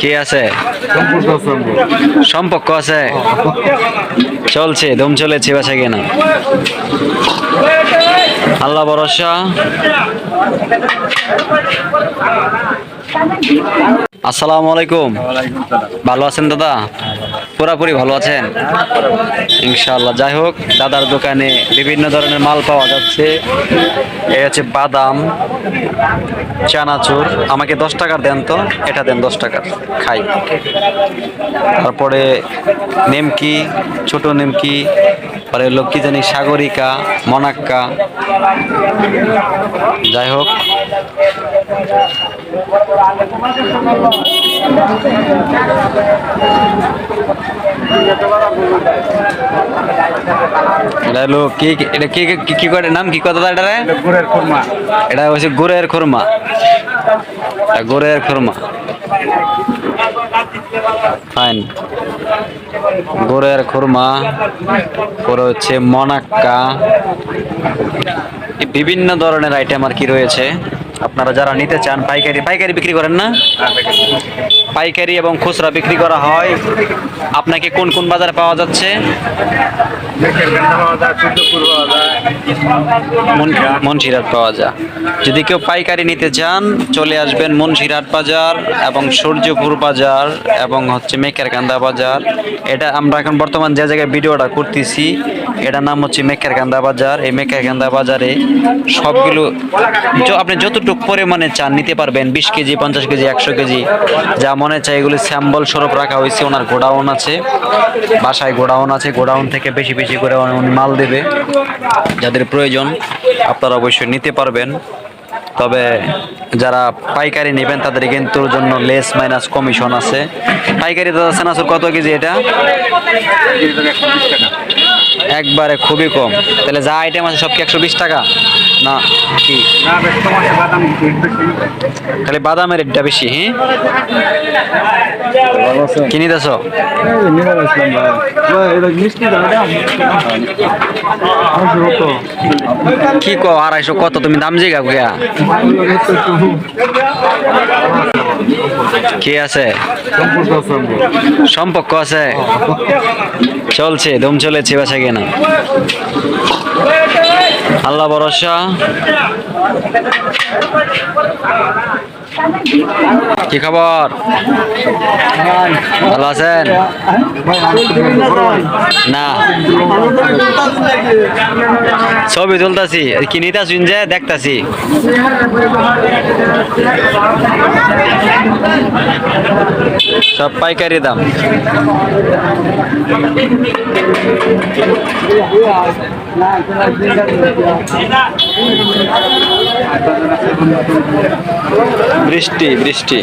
কি আছে? সম্পর্ক আছে? চলছে দম চলেছে বাসা কেনা। আল্লাহ ভরসা। আসসালামু আলাইকুম। ভালো আছেন দাদা? পুরাপুরি ভালো আছেন? ইনশাল্লাহ যাই হোক, দাদার দোকানে বিভিন্ন ধরনের মাল পাওয়া যাচ্ছে। এই হচ্ছে বাদাম, চানাচুর। আমাকে দশ টাকার দেন তো, এটা দেন দশ টাকার, খাই। তারপরে নেমকি, ছোট নেমকি, পরে কি জানি, সাগরিকা, মনাক্কা। যাই হোক। এটা হলো কি এটা কি কি কি করে নাম কি? কথা এটা গুড়ের খুরমা। এটা হচ্ছে গুড়ের খুরমা। গুড়ের খুরমা। ফাইন গুড়ের খুরমা পরে হচ্ছে মনাক্কা। বিভিন্ন ধরনের আইটেম আর কি রয়েছে। আপনারা যারা নিতে চান পাইকারি পাইকারি বিক্রি করেন না? পাইকারি এবং খুচরা বিক্রি করা হয়। আপনাকে কোন কোন বাজারে পাওয়া যাচ্ছে? মন- মনসিরাট পাওয়া যদি কেউ পাইকারি নিতে চান, চলে আসবেন মনসিরাট বাজার এবং সূর্যপুর বাজার এবং হচ্ছে মেকের কান্দা বাজার। এটা আমরা এখন বর্তমান যে জায়গায় ভিডিওটা করতেছি, এটার নাম হচ্ছে মেকের কান্দা বাজার। এই মেকের কান্দা বাজারে সবগুলো আপনি যতটুকু পরিমাণে চান নিতে পারবেন, বিশ কেজি, পঞ্চাশ কেজি, একশো কেজি, যা মনে চায় এগুলি স্যাম্বল স্বরূপ রাখা হয়েছে, ওনার গোডাউন আছে। বাসায় গোডাউন আছে, গোডাউন থেকে বেশি বেশি করে উনি মাল দেবে। যাদের প্রয়োজন, আপনারা অবশ্যই নিতে পারবেন। তবে যারা পাইকারি নেবেন, তাদের কিন্তু জন্য লেস মাইনাস কমিশন আছে। পাইকারি দাদা সেনাসুর কত কেজি এটা? একবারে খুবই কম। তাহলে যা আইটেম আছে সব কি একশো বিশ টাকা? না, কি? খালি বাদামের রেটটা বেশি হ্যাঁ কিনি কত কি কো আড়াইশো কত? তুমি দাম জিগা গিয়া কি আছে। সম্পর্ক আছে। চলছে, দম চলেছে বেচা কেনা। আল্লাহ ভরসা। কি খবর? ভালো আছেন। না। ছবি তুলতাছি, কি নিতাছুন যে, দেখতাছি। সব পাইকারি দাম। বৃষ্টি বৃষ্টি।